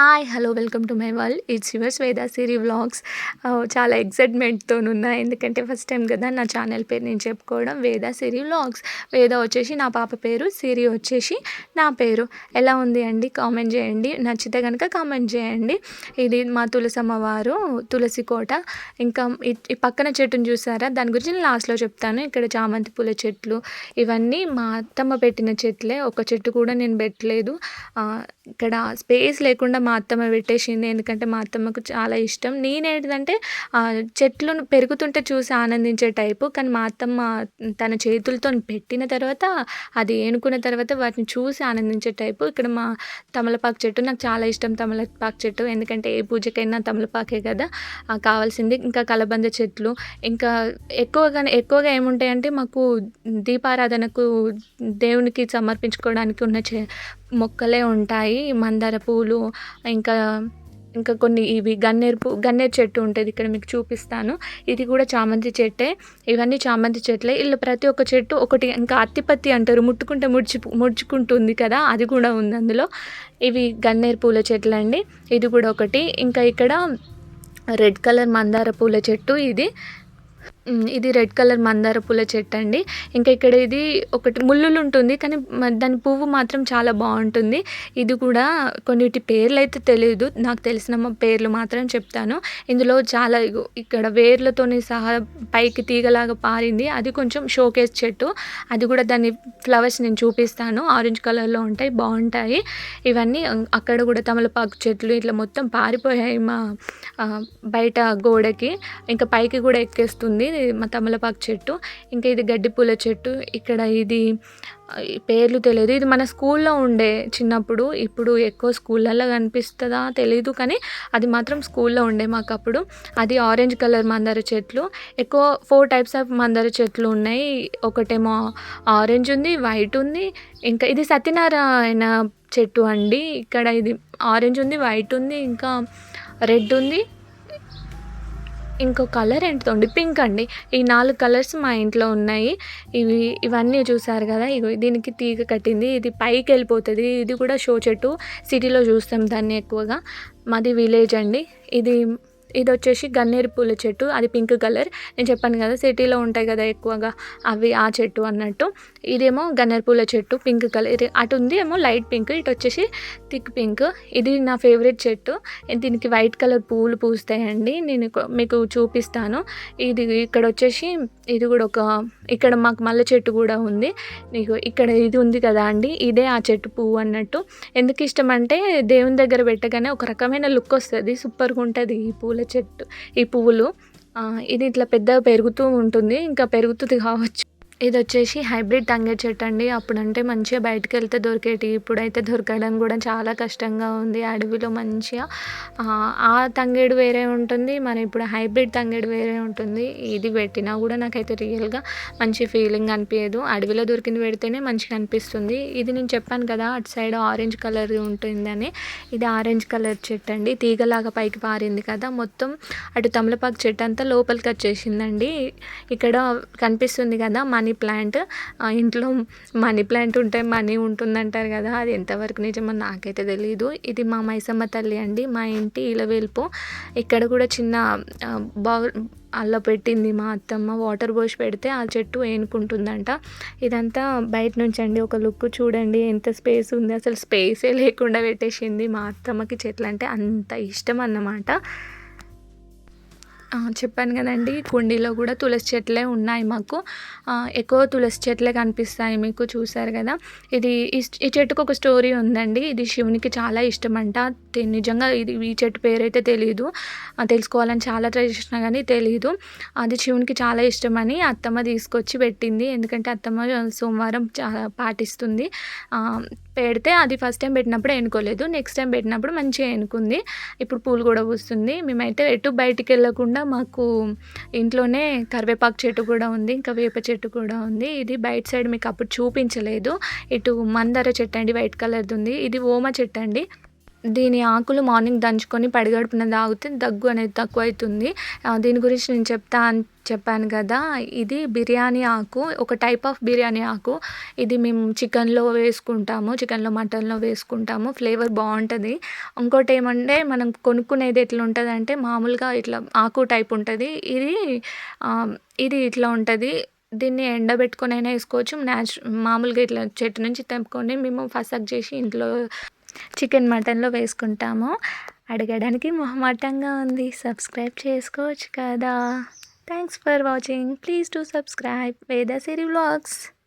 Hi hello welcome to my world it's yours Veda Siri vlogs చాలా ఎక్సైట్మెంట్తో ఉన్నా ఎందుకంటే ఫస్ట్ టైం కదా నా ఛానల్ పేరు నేను చెప్పుకోవడం వేదా సిరి వ్లాగ్స్ వేద వచ్చేసి నా పాప పేరు సిరి వచ్చేసి నా పేరు. ఎలా ఉంది అండి? కామెంట్ చేయండి. నచ్చితే కనుక కామెంట్ చేయండి. ఇది మా తులసమ్మ వారు తులసి కోట. ఇంకా ఈ- పక్కన చెట్టును చూసారా? దాని గురించి నేను లాస్ట్లో చెప్తాను. ఇక్కడ చామంతి పూల చెట్లు ఇవన్నీ మా అత్తమ్మ పెట్టిన చెట్లే. ఒక చెట్టు కూడా నేను పెట్టలేదు. ఇక్కడ స్పేస్ లేకుండా మా అత్తమ్మ పెట్టేసింది. ఎందుకంటే మా అత్తమ్మకు చాలా ఇష్టం. నేనేంటంటే చెట్లు పెరుగుతుంటే చూసి ఆనందించే టైపు కానీ మా అత్తమ్మ తన చేతులతో పెట్టిన తర్వాత అది ఏనుకున్న తర్వాత వాటిని చూసి ఆనందించే టైపు. ఇక్కడ మా తమలపాకు చెట్టు నాకు చాలా ఇష్టం. తమలపాకు చెట్టు ఎందుకంటే ఏ పూజకైనా తమలపాకే కదా. కావాల్సింది. ఇంకా కలబంద చెట్లు. ఇంకా ఎక్కువగా ఎక్కువగా ఏముంటాయంటే మాకు దీపారాధనకు దేవునికి సమర్పించుకోవడానికి ఉన్న చె మొక్కలే ఉంటాయి. మందార పూలు ఇంకా ఇంకా కొన్ని ఇవి గన్నేరు పూ గన్నేరు చెట్టు ఉంటుంది ఇక్కడ మీకు చూపిస్తాను. ఇది కూడా చామంతి చెట్టే. ఇవన్నీ చామంతి చెట్లే. ఇలా ప్రతి ఒక్క చెట్టు ఒకటి ఇంకా అత్తిపత్తి అంటారు. ముట్టుకుంటే ముడిచి ముడుచుకుంటుంది కదా అది కూడా ఉంది అందులో. ఇవి గన్నేరు పూల చెట్లు అండి. ఇది కూడా ఒకటి. ఇంకా ఇక్కడ రెడ్ కలర్ మందార పూల చెట్టు ఇది. ఇది రెడ్ కలర్ మందార పూల చెట్టు అండి. ఇంకా ఇక్కడ ఇది ఒకటి ముళ్ళులు ఉంటుంది కానీ దాని పువ్వు మాత్రం చాలా బాగుంటుంది. ఇది కూడా కొన్నిటి పేర్లు అయితే తెలియదు నాకు తెలిసిన పేర్లు మాత్రం చెప్తాను. ఇందులో చాలా ఇక్కడ వేర్లతోని సహా పైకి తీగలాగా పారింది. అది కొంచెం షోకేస్ చెట్టు. అది కూడా దాని ఫ్లవర్స్ నేను చూపిస్తాను. ఆరెంజ్ కలర్లో ఉంటాయి బాగుంటాయి. ఇవన్నీ అక్కడ కూడా తమలపాకు చెట్లు ఇట్లా మొత్తం పారిపోయాయి మా బయట గోడకి. ఇంకా పైకి కూడా ఎక్కేస్తుంది. మా తమలపాకు చెట్టు ఇంకా ఇది గడ్డి పూల చెట్టు ఇక్కడ ఇది పేర్లు తెలియదు. ఇది మన స్కూల్లో ఉండే చిన్నప్పుడు ఇప్పుడు ఎక్కువ స్కూళ్ళల్లో కనిపిస్తుందా తెలీదు కానీ అది మాత్రం స్కూల్లో ఉండే మాకు అప్పుడు అది ఆరెంజ్ కలర్ మందార చెట్లు ఎక్కువ ఫోర్ టైప్స్ ఆఫ్ మందార చెట్లు ఉన్నాయి. ఒకటేమో ఆరెంజ్ ఉంది వైట్ ఉంది ఇంకా ఇది సత్యనారాయణ చెట్టు అండి. ఇక్కడ ఇది ఆరెంజ్ ఉంది వైట్ ఉంది ఇంకా రెడ్ ఉంది. ఇంకో కలర్ ఏంటండి పింక్ అండి. ఈ నాలుగు కలర్స్ మా ఇంట్లో ఉన్నాయి. ఇవి ఇవన్నీ చూసారు కదా? ఇవి దీనికి తీగ కట్టింది. ఇది పైకి వెళ్ళిపోతుంది. ఇది కూడా షో చెట్టు. సిటీలో చూస్తాం దాన్ని ఎక్కువగా. మాది విలేజ్ అండి. ఇది ఇది వచ్చేసి గన్నేరు పూల చెట్టు. అది పింక్ కలర్. నేను చెప్పాను కదా సిటీలో ఉంటాయి కదా ఎక్కువగా అవి ఆ చెట్టు అన్నట్టు. ఇదేమో గన్నేరు పూల చెట్టు పింక్ కలర్. అటు ఉంది ఏమో లైట్ పింక్ ఇటు వచ్చేసి థిక్ పింక్. ఇది నా ఫేవరెట్ చెట్టు. దీనికి వైట్ కలర్ పూలు పూస్తాయండి. నేను మీకు చూపిస్తాను. ఇది ఇక్కడ వచ్చేసి ఇది కూడా ఒక ఇక్కడ మాకు మల్లె చెట్టు కూడా ఉంది. నీకు ఇక్కడ ఇది ఉంది కదా అండి ఇదే ఆ చెట్టు పువ్వు అన్నట్టు. ఎందుకు ఇష్టం అంటే దేవుని దగ్గర పెట్టగానే ఒక రకమైన లుక్ వస్తుంది. సూపర్గా ఉంటుంది ఈ పూల చెట్టు ఈ పువ్వులు ఆ, ఇది ఇట్లా పెద్దగా పెరుగుతూ ఉంటుంది ఇంకా పెరుగుతుంది కావచ్చు. ఇది వచ్చేసి హైబ్రిడ్ తంగేడు చెట్టు అండి. అప్పుడంటే మంచిగా బయటకు వెళ్తే దొరికేటి ఇప్పుడైతే దొరకడం కూడా చాలా కష్టంగా ఉంది అడవిలో మంచిగా. ఆ, తంగేడు వేరే ఉంటుంది మన ఇప్పుడు హైబ్రిడ్ తంగేడు వేరే ఉంటుంది. ఇది పెట్టినా కూడా నాకైతే రియల్గా మంచి ఫీలింగ్ అనిపించదు అడవిలో దొరికింది పెడితేనే మంచిగా అనిపిస్తుంది. ఇది నేను చెప్పాను కదా అటు సైడ్ ఆరెంజ్ కలర్ ఉంటుందని. ఇది ఆరెంజ్ కలర్ చెట్టు అండి. తీగలాగా పైకి పారింది కదా. మొత్తం అటు తమలపాకు చెట్టు అంతా లోపలికి వచ్చేసిందండి. ఇక్కడ కనిపిస్తుంది కదా మనీ మనీ ప్లాంట్ ఆ ఇంట్లో మనీ ప్లాంట్ ఉంటే మనీ ఉంటుందంటారు కదా అది ఎంతవరకు నిజమో నాకైతే తెలియదు ఇది మా మైసమ్మ తల్లి అండి మా ఇంటి ఇలవేల్పు. ఇక్కడ కూడా చిన్న ఆ, బౌ అల్ల పెట్టింది మా అత్తమ్మ వాటర్ పోసి పెడితే ఆ చెట్టు ఏనుకుంటుందంట. ఇదంతా బయట నుంచి అండి ఒక లుక్ చూడండి ఎంత స్పేస్ ఉంది. అసలు స్పేసే లేకుండా పెట్టేసింది మా అత్తమ్మకి చెట్లు అంటే అంత ఇష్టం అన్నమాట. చెప్పాను కదండి కుండీలో కూడా తులసి చెట్లే ఉన్నాయి మాకు. ఎక్కువ తులసి చెట్లే కనిపిస్తాయి మీకు చూసారు కదా. ఇది ఈ చెట్టుకు ఒక స్టోరీ ఉందండి. ఇది శివునికి చాలా ఇష్టం అంట నిజంగా ఇది ఈ చెట్టు పేరైతే తెలియదు తెలుసుకోవాలని చాలా ట్రై చేసినా కానీ తెలియదు అది శివునికి చాలా ఇష్టమని అత్తమ్మ తీసుకొచ్చి పెట్టింది. ఎందుకంటే అత్తమ్మ సోమవారం చాలా పాటిస్తుంది. పెడితే అది ఫస్ట్ టైం పెట్టినప్పుడు ఎనుకోలేదు నెక్స్ట్ టైం పెట్టినప్పుడు మంచిగా ఎనుకుంది ఇప్పుడు పూలు కూడా పూస్తుంది. మేమైతే ఎటు బయటికి వెళ్ళకుండా మాకు ఇంట్లోనే కరివేపాకు చెట్టు కూడా ఉంది ఇంకా వేప చెట్టు కూడా ఉంది. ఇది బయట సైడ్ మీకు అప్పుడు చూపించలేదు. ఇటు మందార చెట్టు అండి వైట్ కలర్ది ఉంది. ఇది ఓమ చెట్టు అండి. దీని ఆకులు మార్నింగ్ దంచుకొని పడిగడుపున తాగితే దగ్గు అనేది తక్కువైతుంది. దీని గురించి నేను చెప్తా అని చెప్పాను కదా. ఇది బిర్యానీ ఆకు ఒక టైప్ ఆఫ్ బిర్యానీ ఆకు. ఇది మేము చికెన్లో వేసుకుంటాము చికెన్లో మటన్లో వేసుకుంటాము. ఫ్లేవర్ బాగుంటుంది. ఇంకోటి ఏమంటే మనం కొనుక్కునేది ఎట్లా ఉంటుంది అంటే మామూలుగా ఇట్లా ఆకు టైప్ ఉంటుంది. ఇది ఇది ఇట్లా ఉంటుంది. దీన్ని ఎండబెట్టుకొని అయినా వేసుకోవచ్చు. న్యాచు మామూలుగా ఇట్లా చెట్టు నుంచి తెంపుకొని మేము ఫసక్ చేసి ఇంట్లో చికెన్ మటన్లో వేసుకుంటాము. అడగడానికి మొహమాటంగా ఉంది. సబ్స్క్రైబ్ చేసుకోవచ్చు కదా. Thanks for watching please to subscribe Veda Siri vlogs.